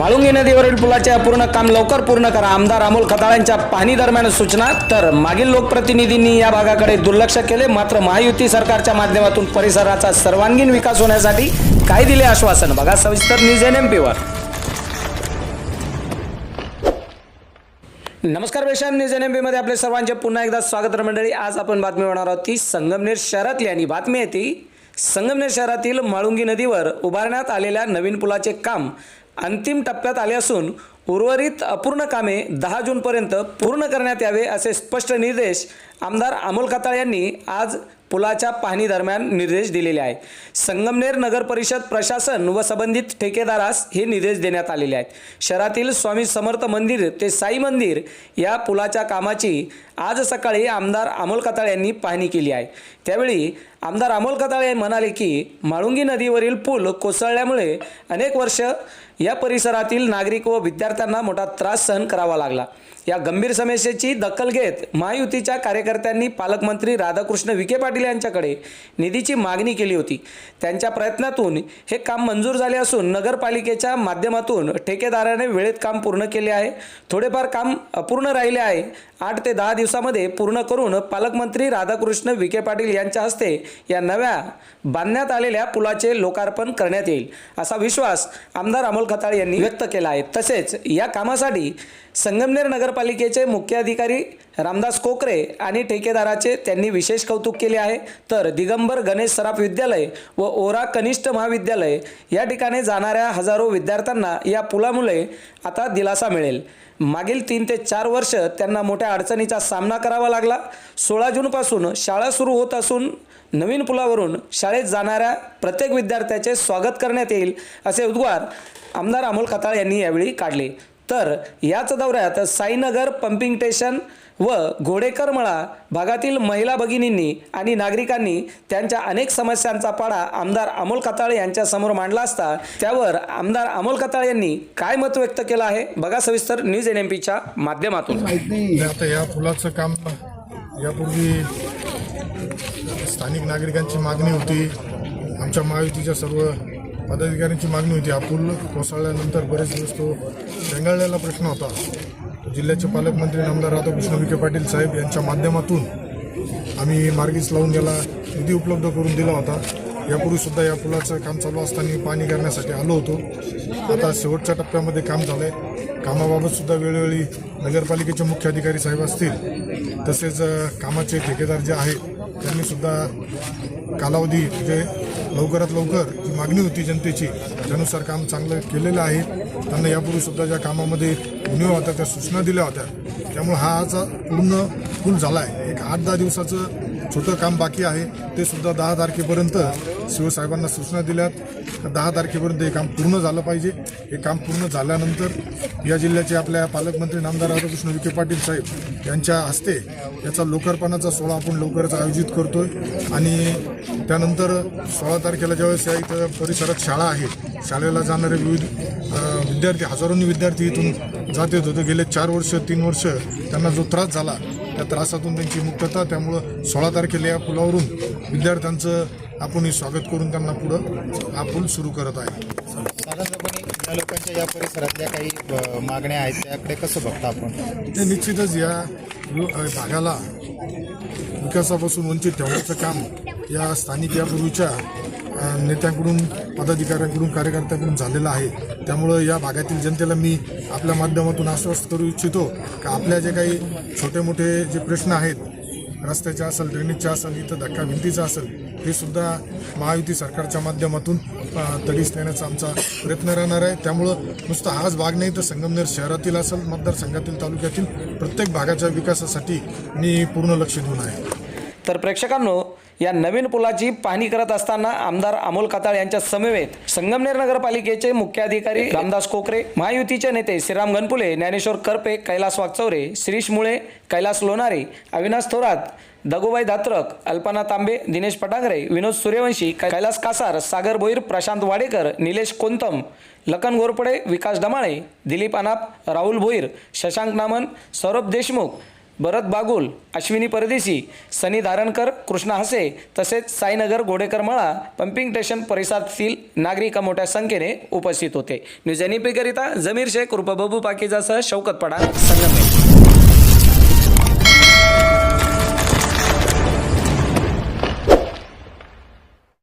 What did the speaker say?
माळुंगी नदीवरील पुलाचे अपूर्ण काम लवकर पूर्ण करा. आमदार अमोल खताळांच्या पाहणी दरम्यान सूचना. तर मागील लोकप्रतिनिधींनी या भागाकडे दुर्लक्ष केले. मात्र महायुती सरकारच्या माध्यमातून परिसराचा सर्वांगीण विकास होण्यासाठी काय दिले आश्वासन? बघा सविस्तर न्यूज एन एम पीवर नमस्कार बेशान न्यूज एन एम पीमध्ये आपले सर्वांचे पुन्हा एकदा स्वागत मंडळी. आज आपण बातमी होणार आहोत ती संगमनेर शहरातली आणि बातमी आहे ती संगमनेर शहरातील माळुंगी नदीवर उभारण्यात आलेल्या नवीन पुलाचे काम अंतिम टप्प्यात आले असून उर्वरित अपूर्ण कामे दहा जूनपर्यंत पूर्ण करण्यात यावे असे स्पष्ट निर्देश आमदार अमोल खताळ यांनी आज पुलाच्या पाहणी दरम्यान निर्देश दिलेले आहे संगमनेर नगर परिषद प्रशासन व संबंधित ठेकेदारास हे निर्देश देण्यात आलेले आहेत. शहरातील स्वामी समर्थ मंदिर ते साई मंदिर या पुलाच्या कामाची आज सकाळी आमदार अमोल कताळ यांनी पाहणी केली आहे. त्यावेळी आमदार अमोल कदाळे हे म्हणाले की माळुंगी नदीवरील पूल कोसळल्यामुळे अनेक वर्ष या परिसरातील नागरिक व विद्यार्थ्यांना मोठा त्रास सहन करावा लागला. या गंभीर समस्येची दखल घेत महायुतीच्या कार्यकर्त्यांनी पालकमंत्री राधाकृष्ण विखे पाटील यांच्याकडे निधीची मागणी केली होती. त्यांच्या प्रयत्नातून हे काम मंजूर झाले असून नगरपालिकेच्या माध्यमातून ठेकेदाराने वेळेत काम पूर्ण केले आहे. थोडेफार काम अपूर्ण राहिले आहे. आठ ते दहा दिवसामध्ये पूर्ण करून पालकमंत्री राधाकृष्ण विखे पाटील यांच्या हस्ते या नव्या बांधण्यात आलेल्या पुलाचे लोकार्पण करण्यात येईल असा विश्वास आमदार अमोल खताळ यांनी व्यक्त केला आहे. तसेच या कामासाठी संगमनेर नगरपालिकेचे मुख्य अधिकारी रामदास कोकरे आणि ठेकेदाराचे त्यांनी विशेष कौतुक केले आहे. तर दिगंबर गणेश सराफ विद्यालय व ओरा कनिष्ठ महाविद्यालय या ठिकाणी जाणाऱ्या हजारो विद्यार्थ्यांना या पुलामुळे आता दिलासा मिळेल. मागील तीन ते चार वर्ष त्यांना मोठ्या अडचणीचा सामना करावा लागला. सोळा जूनपासून शाळा सुरू होत असून नवीन पुलावरून शाळेत जाणाऱ्या प्रत्येक विद्यार्थ्याचे स्वागत करण्यात येईल असे उद्गार आमदार अमोल खताळ यांनी यावेळी काढले. तर याच दौऱ्यात साईनगर पंपिंग स्टेशन व घोडेकरमळा भागातील महिला भगिनींनी आणि नागरिकांनी त्यांच्या अनेक समस्यांचा पाडा आमदार अमोल कताळे यांच्यासमोर मांडला असता त्यावर आमदार अमोल कताळे यांनी काय मत व्यक्त केलं आहे? बघा सविस्तर न्यूज एन एम पीच्या माध्यमातून. आता या पुलाचं काम यापूर्वी स्थानिक नागरिकांची मागणी होती. आमच्या महायुतीच्या सर्व पदाधिकाऱ्यांची मागणी होती. हा पूल कोसळल्यानंतर बरेच दिवस तो रेंगाळलेला प्रश्न होता. तो जिल्ह्याचे पालकमंत्री आमदार राधाकृष्ण विखे पाटील साहेब यांच्या माध्यमातून आम्ही मार्गीच लावून त्याला निधी उपलब्ध करून दिला होता. यापूर्वीसुद्धा या पुलाचं काम चालू असताना पाणी करण्यासाठी आलो होतो. आता शेवटच्या टप्प्यामध्ये काम झालं आहे कामाबाबतसुद्धा वेळोवेळी नगरपालिकेचे मुख्य अधिकारी साहेब असतील तसेच कामाचे ठेकेदार जे आहेत त्यांनीसुद्धा कालावधी म्हणजे लवकरात लवकर जी मागणी होती जनतेची त्यानुसार काम चांगलं केलेलं आहे. त्यांना यापूर्वी सुद्धा ज्या कामामध्ये उणीव होत्या त्या सूचना दिल्या होत्या. त्यामुळे हा आज पूर्ण फुल झाला आहे एक आठ दहा दिवसाचं छोटं काम बाकी आहे ते सुद्धा दहा तारखेपर्यंत शिवसाहेबांना सूचना दिल्यात. दहा तारखेपर्यंत हे काम पूर्ण झालं पाहिजे. हे काम पूर्ण झाल्यानंतर या जिल्ह्याचे आपल्या पालकमंत्री नामदार राधाकृष्ण विखे पाटील साहेब यांच्या हस्ते याचा लोकार्पणाचा सोहळा आपण लवकरच आयोजित करतोय. आणि त्यानंतर सोळा तारखेला ज्यावेळेस या इथं परिसरात शाळा आहे शाळेला जाणारे विविध विद्यार्थी हजारोंनी विद्यार्थी इथून जात येत होते. गेले चार वर्ष तीन वर्ष त्यांना जो त्रास झाला त्या त्रासातून त्यांची मुक्तता त्यामुळं सोळा तारखेला या पुलावरून विद्यार्थ्यांचं आपण स्वागत करून त्यांना पुढं हा पूल सुरू करत आहे. साधारणपणे या लोकांच्या या परिसरातल्या काही मागण्या आहेत त्याकडे कसं बघता आपण? ते निश्चितच या भागाला विकासापासून वंचित ठेवण्याचं काम या स्थानिक यापूर्वीच्या नेत्यांकडून पदाधिकाऱ्यांकडून कार्यकर्त्यांकडून झालेला आहे. त्यामुळं या भागातील जनतेला मी आपल्या माध्यमातून आश्वस्त करू इच्छितो का आपल्या जे काही छोटे मोठे जे प्रश्न आहेत रस्त्याचे असेल ड्रेनेजचे असेल इथं धक्का भिंतीचा असेल हे सुद्धा महायुती सरकारच्या माध्यमातून तडीस नेण्याचा आमचा प्रयत्न राहणार आहे. त्यामुळं नुसतं हाच भाग नाही तर संगमनेर शहरातील असेल मतदारसंघातील तालुक्यातील प्रत्येक भागाच्या विकासासाठी मी पूर्ण लक्ष देऊन आहे. तर प्रेक्षकांनो या नवीन पुलाची पाहणी करत असताना आमदार अमोल कताळ यांच्या समवेत संगमनेर नगरपालिकेचे मुख्याधिकारी रामदास कोकरे महायुतीचे नेते श्रीराम गणपुले ज्ञानेश्वर करपे कैलास वागचौरे श्रीश मुळे कैलास लोणारे अविनाश थोरात दगुबाई धात्रक अल्पना तांबे दिनेश पटांगरे विनोद सूर्यवंशी कैलास कासार सागर भोईर प्रशांत वाडेकर निलेश कोंतम लखन घोरपडे विकास डमाळे दिलीप अनाप राहुल भोईर शशांक नामन सौरभ देशमुख भरत बागुल अश्विनी परदेशी सनी धारणकर कृष्णा हसे तसेच साईनगर घोडेकरमळा पंपिंग स्टेशन परिसरातील नागरिक मोठ्या संख्येने उपस्थित होते. न्यूज एनईपीकरिता जमीर शेख रुपा बबू पाकिजासह शौकतपाडा संगमेश